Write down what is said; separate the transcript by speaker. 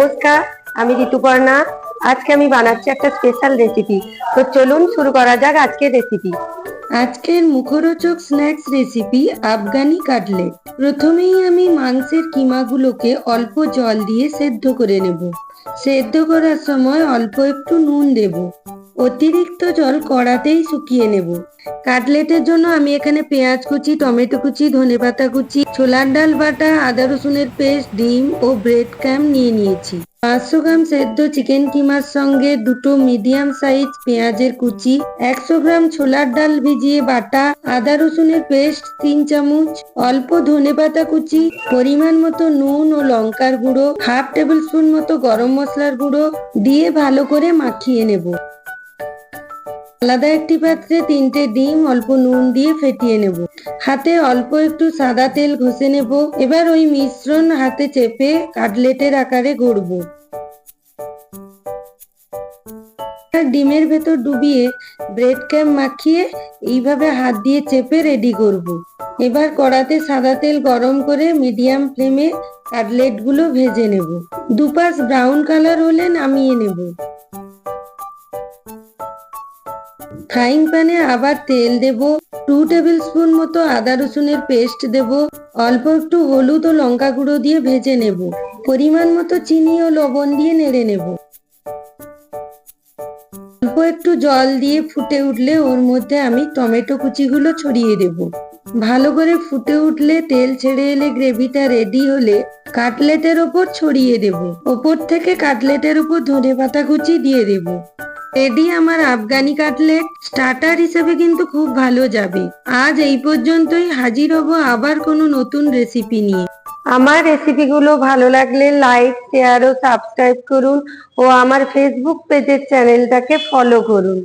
Speaker 1: নমস্কার আমি ঋতুপর্ণা। আজকে আমি বানাচ্ছি একটা স্পেশাল রেসিপি তো চলুন শুরু করা যাক আজকের রেসিপি
Speaker 2: আজকের মুখরোচক স্ন্যাক্স রেসিপি আফগানি কাটলেট। প্রথমেই আমি মাংসের কিমাগুলোকে অল্প জল দিয়ে সেদ্ধ করে নেব। সেদ্ধ করার সময় অল্প একটু নুন দেব। অতিরিক্ত জল কড়াতেই শুকিয়ে নেব। কাটলেটের জন্য আমি এখানে পেঁয়াজ কুচি, টমেটো কুচি, ধনেপাতা কুচি, ছোলার ডাল বাটা, আদা রসুনের পেস্ট, ডিম ও ব্রেড ক্যাম নিয়ে নিয়েছি। পাঁচশো গ্রাম সেদ্ধ চিকেন কিমার সঙ্গে দুটো মিডিয়াম সাইজ পেঁয়াজের কুচি, একশো গ্রাম ছোলার ডাল ভিজিয়ে বাটা, আদা রসুনের পেস্ট, তিন চামচ অল্প ধনেপাতা কুচি, পরিমাণ মতো নুন ও লঙ্কার গুঁড়ো, হাফ টেবিল স্পুন মতো গরম মশলার গুঁড়ো দিয়ে ভালো করে মাখিয়ে নেব। আলাদা একটি পাত্রে তিনটে ডিম, অল্প নুন দিয়ে ফেটিয়ে নেব। হাতে অল্প একটু সাদা তেল ঘষে নেব। এবার ওই মিশ্রণ হাতে চেপে কাটলেটের আকারে গড়ব। ডিমের ভেতর ডুবিয়ে ব্রেড ক্যাম মাখিয়ে এইভাবে হাত দিয়ে চেপে রেডি করব। এবার কড়াতে সাদা তেল গরম করে মিডিয়াম ফ্লেমে কাটলেটগুলো ভেজে নেব। দুপাশ ব্রাউন কালার হলে নামিয়ে নেব। ফ্রাইং প্যানে আবার তেল দেব, টু টেবিল স্পুন মতো আদা রসুনের পেস্ট দেব, অল্প একটু হলুদ ও লঙ্কা গুঁড়ো দিয়ে ভেজে নেব, পরিমাণ মতো চিনি ও লবণ দিয়ে নেড়ে নেব। অল্প একটু জল দিয়ে ফুটে উঠলে ওর মধ্যে আমি টমেটো কুচিগুলো ছড়িয়ে দেব। ভালো করে ফুটে উঠলে তেল ছেড়ে এলে গ্রেভিটা রেডি হলে কাটলেটের ওপর ছড়িয়ে দেব। ওপর থেকে কাটলেটের উপর ধনে পাতা কুচি দিয়ে দেব। রেডি আমার আফগানি কাটলেট স্টার্টার হিসেবে কিন্তু খুব ভালো যাবে। আজ এই পর্যন্তই হাজির হব আবার কোনো নতুন রেসিপি নিয়ে।
Speaker 1: আমার রেসিপিগুলো ভালো লাগলে লাইক, শেয়ার ও সাবস্ক্রাইব করুন ও আমার ফেসবুক পেজের চ্যানেলটাকে ফলো করুন।